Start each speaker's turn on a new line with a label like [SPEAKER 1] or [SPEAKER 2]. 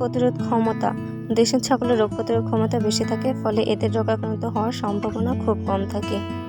[SPEAKER 1] প্রতিরোধ ক্ষমতা। দেশের ছাগলের রোগ প্রতিরোধ ক্ষমতা বেশি থাকে, ফলে এদের রোগাক্রান্ত হওয়ার সম্ভাবনা খুব কম থাকে।